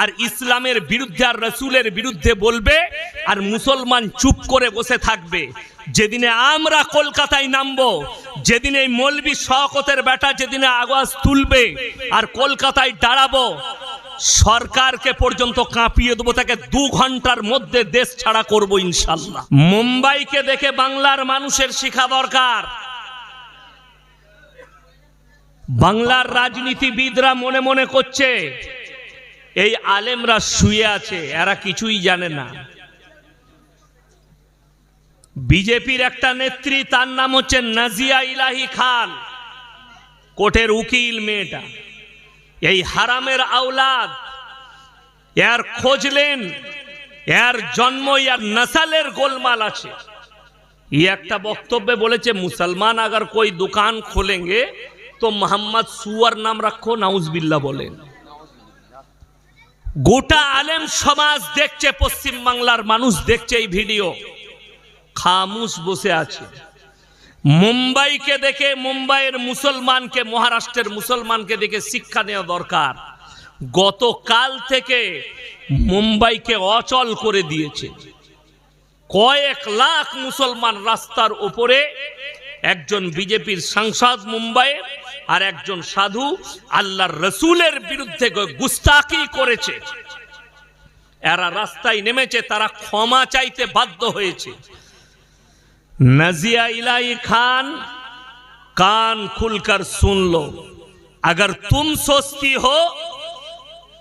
আর ইসলামের বিরুদ্ধে, আর রসুলের বিরুদ্ধে বলবে, আর মুসলমান চুপ করে বসে থাকবে। যেদিনে আমরা কলকাতায় নামবো, যেদিন এই মলবি শকতের বেটা যেদিনে আওয়াজ তুলবে, আর কলকাতায় দাঁড়াবো, সরকারকে পর্যন্ত কাঁপিয়ে দেবো, তাকে দু ঘণ্টার মধ্যে দেশ ছাড়া করব ইনশাল্লাহ। মুম্বাইকে দেখে বাংলার মানুষের শিখা দরকার। বাংলার রাজনীতিবিদরা মনে মনে করছে এই আলেমরা শুয়ে আছে, এরা কিছুই জানে না। বিজেপির একটা নেত্রী, তার নাম হচ্ছে নাজিয়া ইলাহি খান কোটের উকিল মেয়েটা। এই হারামের আওলাদ, এর খোঁজলেন এর জন্ম ইয়ার নাসালের গোলমাল আছে। ই একটা বক্তব্যে বলেছে, মুসলমান আগার কই দোকান খোলেঙ্গে? তো মোহাম্মদ সুয়ার নাম রাখো নাউজবিল্লা বলেন। গোটা আলেম সমাজ দেখছে, পশ্চিম বাংলার মানুষ দেখছে এই ভিডিও। খামুশ বসে আছে। মুম্বাইকে দেখে, মুম্বাইয়ের মুসলমানকে, মহারাষ্ট্রের মুসলমানকে দেখে শিক্ষা নেওয়া দরকার। গতকাল থেকে মুম্বাইকে অচল করে দিয়েছে। কয়েক লাখ মুসলমান রাস্তার ওপরে একজন বিজেপির সাংসদ মুম্বাইয়ে আর একজন সাধু আল্লাহর রসুলের বিরুদ্ধে গুস্তাকি করেছে এরা রাস্তায় নেমেছে তারা ক্ষমা চাইতে বাধ্য হয়েছে नजिया इलाई खान कान खुलकर सुन लो अगर तुम सोचती हो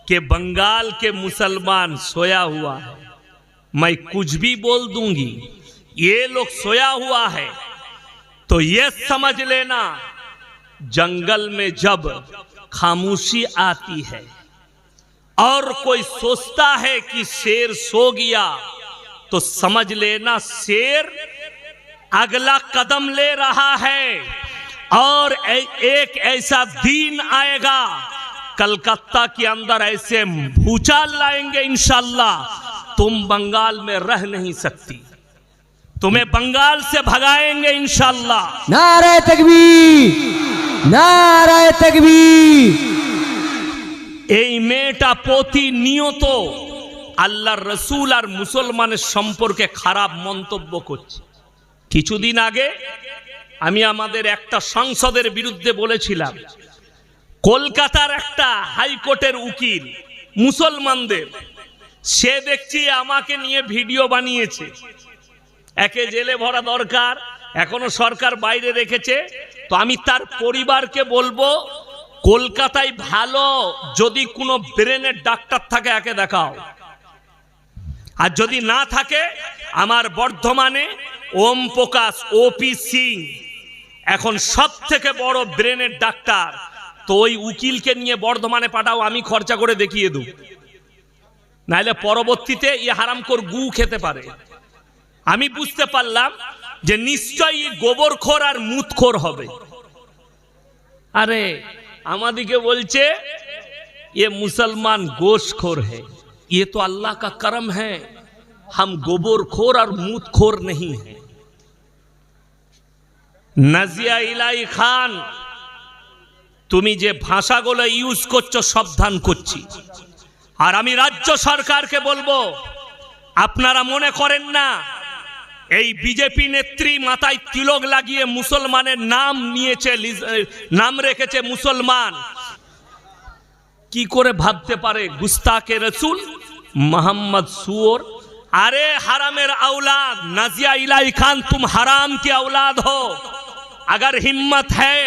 कि बंगाल के मुसलमान सोया हुआ है मैं कुछ भी बोल दूंगी ये लोग सोया हुआ है तो ये समझ लेना जंगल में जब खामोशी आती है और कोई सोचता है कि शेर सो गया तो समझ लेना शेर अगला कदम ले रहा है और एक ऐसा दिन आएगा, कलकत्ता के अंदर ऐसे भूचाल लाएँगे इनशाला तुम बंगाल में रह नहीं सकती। तुम्हें बंगाल से भगाएँगे इनशाला नारे तकबीर। নারায় তকবীর। এই মেয়েটা প্রতিনিয়ত আল্লাহর রসুল আর মুসলমানের সম্পর্কে খারাপ মন্তব্য করছে। কিছুদিন আগে আমি আমাদের একটা সংসদের বিরুদ্ধে বলেছিলাম, কলকাতার একটা হাইকোর্টের উকিল মুসলমানদের, সে দেখছি আমাকে নিয়ে ভিডিও বানিয়েছে। একে জেলে ভরা দরকার, এখনও সরকার বাইরে রেখেছে তো আমি তার পরিবারকে বলব, কলকাতায় ভালো যদি কোনো ব্রেনের ডাক্তার থাকে, একে দেখাও। আর যদি না থাকে, আমার বর্ধমানে ওম প্রকাশ, ওপি সিং, এখন সব থেকে বড় ব্রেনের ডাক্তার। তো ওই উকিলকে নিয়ে বর্ধমানে পাঠাও, আমি খরচা করে দেখিয়ে দেব। নাহলে পরবর্তীতে ই হারামকর গু খেতে পারে। আমি বুঝতে পারলাম যে নিশ্চয়ই গোবরখোর আর মুতখোর হবে আরে আমাদিকে বলছে ये मुसलमान गोशखोर है ये तो अल्लाह का करम है हम गोबरखोर और मूतखोर नहीं है নাজিয়া ইলাই খান তুমি যে ভাষাগুলো ইউজ করছো সাবধান করছি আর আমি রাজ্য সরকারকে বলবো আপনারা মনে করেন না এই বিজেপি নেত্রী মাথায় তিলক লাগিয়ে মুসলমানের নাম নিয়েছে লিজ- নাম রেখেছে মুসলমান কি করে ভাবতে পারে গুস্তাকে রসুল মোহাম্মদ সুর अरे हरामेर औलाद नजिया इलाई खान तुम हराम की औलाद हो अगर हिम्मत है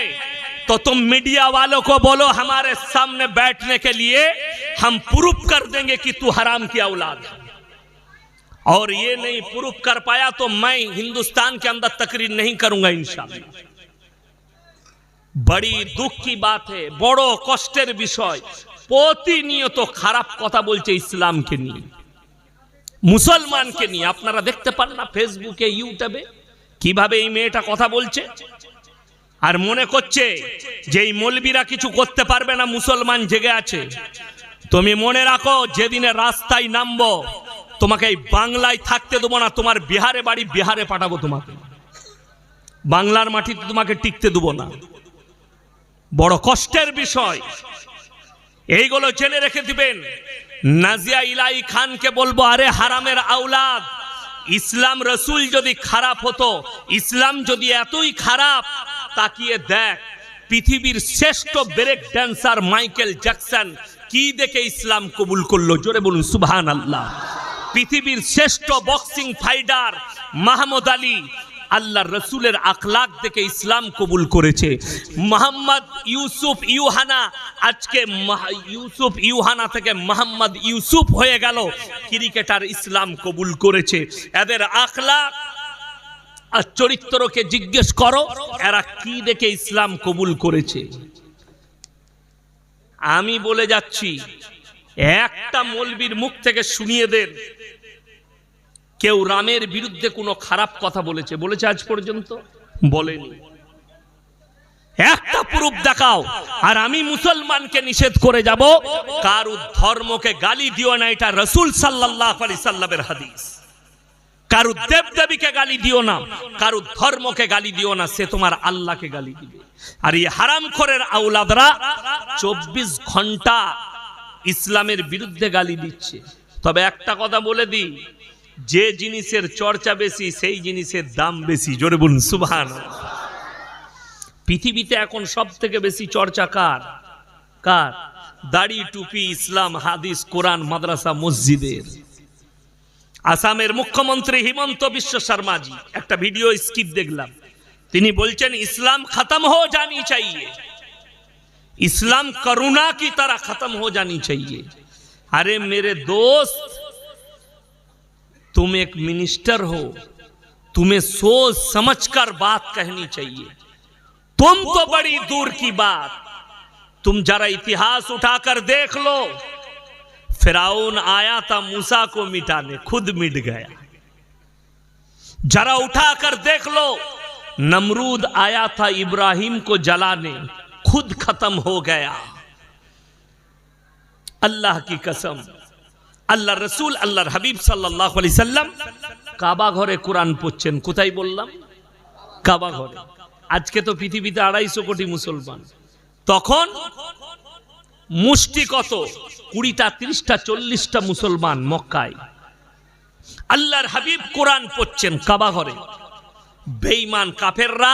तो तुम मीडिया वालों को बोलो हमारे सामने बैठने के लिए हम प्रूफ कर देंगे कि तू हराम की औलाद है और ये नहीं प्रूफ कर पाया तो मैं हिंदुस्तान के अंदर तकरीर नहीं करूंगा इंशाल्लाह বড়ি দুঃখ কি বাত হে বড় কষ্টের বিষয় প্রতিনিয়ত খারাপ কথা বলছে ইসলামকে নিয়ে মুসলমানকে নিয়ে আপনারা দেখতে পান না ফেসবুকে ইউটিউবে কিভাবে এই মেয়েটা কথা বলছে আর মনে করছে যে এই মলবিরা কিছু করতে পারবে না মুসলমান জেগে আছে তুমি মনে রাখো যেদিনে রাস্তায় নামবো তোমাকে এই বাংলায় থাকতে দেবো না, তোমার বিহারে বাড়ি বিহারে পাঠাবো তোমাকে। বাংলার মাটিতে তোমাকে টিকতে দেবো না। বড় কষ্টের বিষয়। এইগুলো জেনে রেখে দিবেন। নাজিয়া ইলাই খানকে বলব, আরে হারামের আওলাদ, ইসলাম রসুল যদি খারাপ হতো, ইসলাম যদি এতই খারাপ, তাকিয়ে দেখ, পৃথিবীর শ্রেষ্ঠ ব্রেক ড্যান্সার মাইকেল জ্যাকসন কি দেখে ইসলাম কবুল করল? জোরে বলুন সুবহান আল্লাহ পৃথিবীর শ্রেষ্ঠ বক্সিং ফাইটার মাহমুদ আলী আল্লাহ রসুলের আখলাক থেকে ইসলাম কবুল করেছে। মোহাম্মদ ইউসুফ ইউহানা, আজকে ইউসুফ ইউহানা থেকে মোহাম্মদ ইউসুফ হয়ে গেল, ক্রিকেটার ইসলাম কবুল করেছে। এদের আখলাক আর চরিত্রকে জিজ্ঞেস করো, এরা কি দেখে ইসলাম কবুল করেছে? আমি বলে যাচ্ছি একটা মলবির মুখ থেকে শুনিয়ে দেন। কেউ রামের বিরুদ্ধে কোনো খারাপ কথা বলেছে। বলেছে আজ পর্যন্ত? বলেনি। একটা প্রুফ দেখাও। আর আমি মুসলমানকে নিষেধ করে যাব, কারু ধর্মকে গালি দিও না, এটা রসুল সাল্লাহ আলি সাল্লামের হাদিস। কারু দেব দেবীকে গালি দিও না, কারু ধর্মকে গালি দিও না, সে তোমার আল্লাহকে গালি দিবে। আর এই হারাম হারামখোরের আউলাদরা চব্বিশ ঘণ্টা ইসলামের বিরুদ্ধে গালি দিচ্ছে। তবে একটা কথা বলে দিই, যে জিনিসের চর্চা বেশি, সেই জিনিসের দাম বেশি। জোরে বলুন সুভান পৃথিবীতে এখন সব থেকে বেশি চর্চা কার? কার? দাড়ি, টুপি, ইসলাম, হাদিস, কোরআন, মাদ্রাসা, মসজিদের। আসামের মুখ্যমন্ত্রী হিমন্ত বিশ্ব শর্মাজি, একটা ভিডিও স্কিপ দেখলাম। তিনি বলছেন, ইসলাম খতম হো জানি চাইয়ে। इस्लाम करुणा की तरह खत्म हो जानी चाहिए। अरे मेरे दोस्त, तुम एक मिनिस्टर हो, तुम्हें सोच समझकर बात कहनी चाहिए। तुम तो बड़ी दूर की बात, तुम जरा इतिहास उठाकर देख लो। फिराउन आया था मूसा को मिटाने, खुद मिट गया। जरा उठाकर देख लो, नमरूद आया था इब्राहिम को जलाने। खुद खत्म हो गया अल्लाह की कसम আল্লাহ রসুল আল্লাহর হাবিব সাল্লাহ আলি সাল্লাম কাবা ঘরে কোরআন পড়ছেন কোথায় বললাম কাবা ঘরে আজকে তো পৃথিবীতে আড়াইশো কোটি মুসলমান তখন মুষ্টি কত কুড়িটা তিরিশটা চল্লিশটা মুসলমান মক্কায় আল্লাহর হাবিব কোরআন পড়ছেন কাবা ঘরে বেঈমান কাফেররা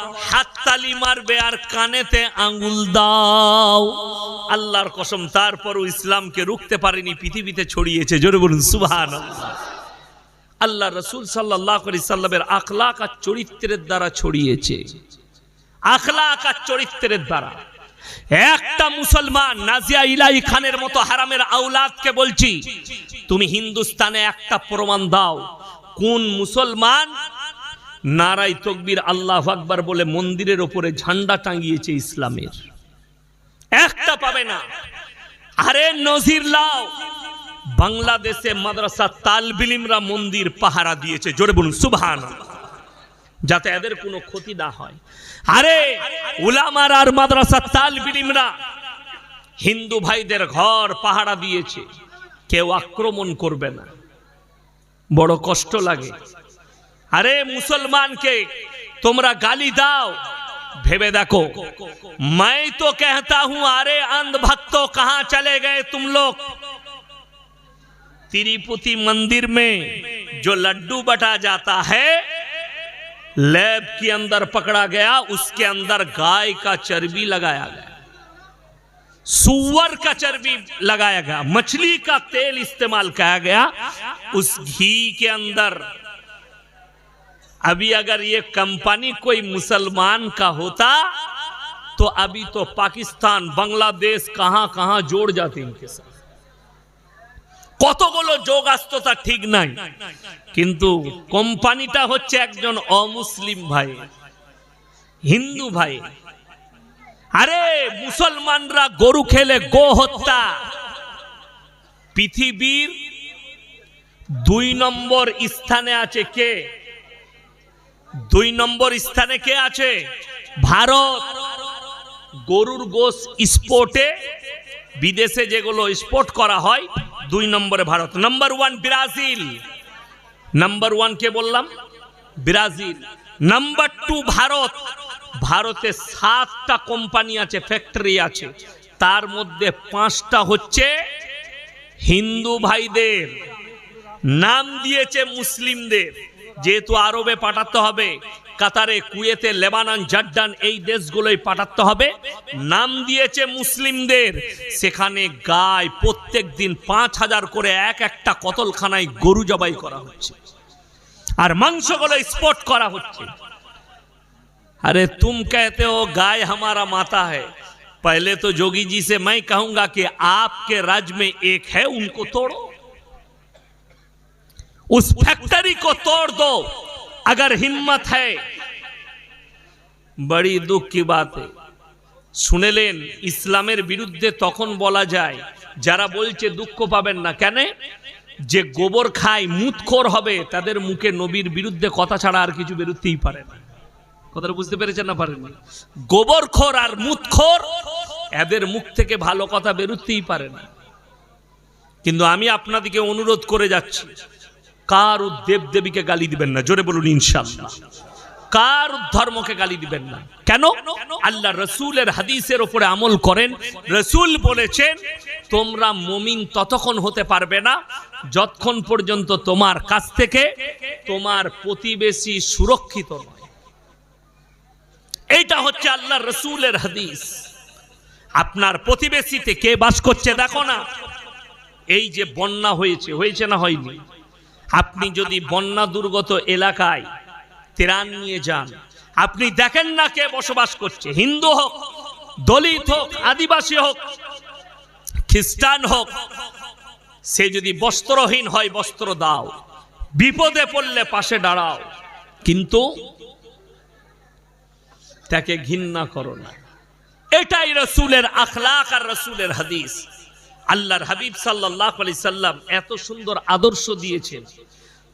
হাততালি মারবে আর কানেতে আঙ্গুল দাও। আল্লাহর কসম, তারপরও ইসলামকে রুখতে পারেনি, পৃথিবীতে ছড়িয়েছে। জোরে বলুন সুবহান আল্লাহ রসুল সাল্লাহ আলি সাল্লামের আখলাক আর চরিত্রের দ্বারা ছড়িয়েছে। আখলাক আর চরিত্রের দ্বারা। একটা মুসলমান নাজিয়া ইলাই খানের মতো হারামের আউলাদকে বলছি, তুমি হিন্দুস্তানে একটা প্রমাণ দাও, কোন মুসলমান নারাই তকবির আল্লাহ আকবার বলে মন্দিরের ওপরে ঝান্ডা টাঙ্গিয়েছে ইসলামের। একটা পাবে না। আরে নজির লাও। বাংলাদেশে মাদ্রাসা তালবিলিমরা মন্দির পাহারা দিয়েছে। জোরে বলুন সুবহান যাতে এদের কোনো ক্ষতি না হয়। আরে উলামার আর মাদ্রাসা তালবিলিমরা হিন্দু ভাইদের ঘর পাহারা দিয়েছে। কেউ আক্রমণ করবে না। বড় কষ্ট লাগে। আরে মুসলমানকে তোমরা গালি দাও ভেবে দেখো मैं तो कहता हूं अरे अंध भक्तों कहां चले गए तुम लोग तिरुपति मंदिर में जो लड्डू बटा जाता है लैब के अंदर पकड़ा गया उसके अंदर गाय का चर्बी लगाया गया सुअर का चर्बी लगाया गया मछली का तेल इस्तेमाल किया गया उस घी के अंदर अभी अगर ये कंपनी कोई मुसलमान का होता तो अभी तो पाकिस्तान बांग्लादेश कहां कहां जोड़ जाते इनके साथ কতগুলো যোগ আসতো তা ঠিক নাই কিন্তু কোম্পানিটা হচ্ছে একজন অমুসলিম ভাই হিন্দু ভাই আরে মুসলমানরা গরু খেলে গো হত্যা পৃথিবীর দুই নম্বর স্থানে আছে কে দুই নম্বর স্থানে কে আছে? ভারত। গরুর গোস স্পোর্টে, বিদেশে যেগুলো স্পোর্ট করা হয়, দুই নম্বরে Bharat. Number one Brazil. Number one কে বললাম? ব্রাজিল। Number two Bharat. ভারতে সাতটা কোম্পানি আছে, ফ্যাক্টরি আছে। তার মধ্যে পাঁচটা হচ্ছে হিন্দু ভাইদের। নাম দিয়েছে মুসলিমদের। যেহেতু আরবে পাঠাতে হবে কাতারে কুয়েতে লেবানন জর্ডান এই দেশগুলোই পাঠাতে হবে নাম দিয়েছে মুসলিমদের সেখানে গায় প্রত্যেক দিন পাঁচ হাজার করে এক একটা কতলখানায় গরু জবাই করা হচ্ছে আর মাংসগুলো স্পট করা হচ্ছে अरे तुम कहते हो गाय हमारा माता है पहले तो जोगी जी से मैं कहूंगा कि आपके राज्य में एक है उनको तोड़ो उस फैक्ट्री को तोड़ दो अगर हिम्मत है बड़ी दुख की बात है শুনেলেন ইসলামের বিরুদ্ধে তখন বলা যায় যারা বলছে দুঃখ পাবেন না কেন যে গোবর খায় মুতখোর হবে তাদের মুখে নবীর বিরুদ্ধে কথা ছাড়া আর কিছু বেরোতেই পারে না কথাটা বুঝতে পেরেছেন না পারেন গোবরখোর আর মুতখোর এদের মুখ থেকে ভালো কথা বেরোতেই পারে না কিন্তু আমি আপনাদেরকে অনুরোধ করে যাচ্ছি কার দেব দেবীকে গালি দিবেন না, জোরে বলুন ইনশাল্লাহ কার ধর্মকে গালি দিবেন না। কেন? আল্লাহ রসুলের হাদিসের ওপরে আমল করেন, রসুল বলেছেন, তোমরা মমিন ততক্ষণ হতে পারবে না, যতক্ষণ পর্যন্ত তোমার কাছ থেকে তোমার প্রতিবেশী সুরক্ষিত নয়। এইটা হচ্ছে আল্লাহ রসুলের হাদিস। আপনার প্রতিবেশীতে কে বাস করছে, দেখো না। এই যে বন্যা হয়েছে হয়েছে না হয়নি? আপনি যদি বন্যা দুর্গত এলাকায় ত্রাণ নিয়ে যান, আপনি দেখেন না কে বসবাস করছে। হিন্দু হোক, দলিত হোক, আদিবাসী হোক, খ্রিস্টান হোক, সে যদি বস্ত্রহীন হয়, বস্ত্র দাও। বিপদে পড়লে পাশে দাঁড়াও। কিন্তু তাকে ঘৃণা করো না। এটাই রসুলের আখলাক আর রসুলের হাদিস। আল্লাহর হাবিব সাল্লাহ আলি সাল্লাম এত সুন্দর আদর্শ দিয়েছেন।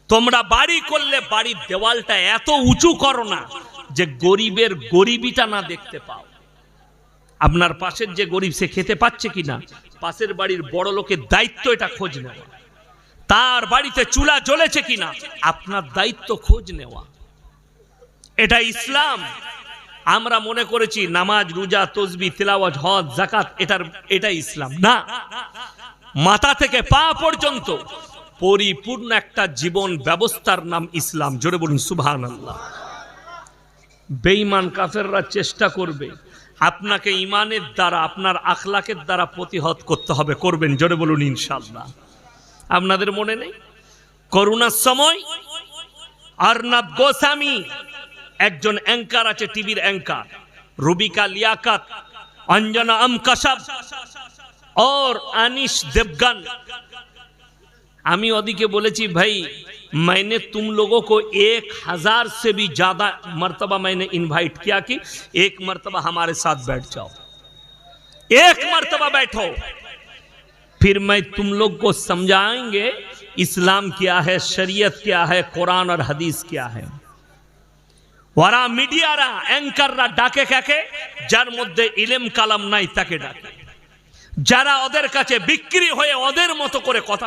তোমরা বাড়ি করলে বাড়ির দেওয়ালটা এত উঁচু করো না যে গরিবের গরিবিটা না দেখতে পাও। আপনার পাশের যে গরিব, সে খেতে পাচ্ছে কিনা? পাশের বাড়ির বড় লোকের দায়িত্ব এটা খোঁজ নেওয়া। তার বাড়িতে চুলা জ্বলেছে কিনা? আপনার দায়িত্ব খোঁজ নেওয়া। এটা ইসলাম। আমরা মনে করেছি নামাজ, রোজা, তসবি তিলাওয়াজ হজ জাকাত এটার এটা ইসলাম। না। মাথা থেকে পা পর্যন্ত পরিপূর্ণ একটা জীবন ব্যবস্থার নাম ইসলাম। জোরে বলুন সুবহান আল্লাহ বেঈমান কাফেররা চেষ্টা করবে। আপনাকে ইমানের দ্বারা, আপনার আখলাকের দ্বারা প্রতিহত করতে হবে। করবেন, জোরে বলুন ইনশাল্লাহ আপনাদের মনে নেই? করোনার সময় অর্ণব গোস্বামী একজন অ্যাঙ্কার আছে টিভির অ্যাঙ্কার রুবিকা লিয়াকত অঞ্জনা আম কসব और अनिश देवगन আমি ওদিকে বলেছি ভাই मैंने तुम लोगों को एक हजार से भी ज्यादा मर्तबा मैंने इनवाइट किया कि एक मर्तबा हमारे साथ बैठ जाओ एक मर्तबा बैठो फिर मैं तुम लोग को समझाएंगे इस्लाम क्या है शरीयत क्या है कुरान और हदीस क्या है ওরা মিডিয়ারা অ্যাঙ্কাররা ডাকে কাকে? যার মধ্যে ইলেম কালাম নাই তাকে ডাকে। যারা ওদের কাছে বিক্রি হয়ে ওদের মতো করে কথা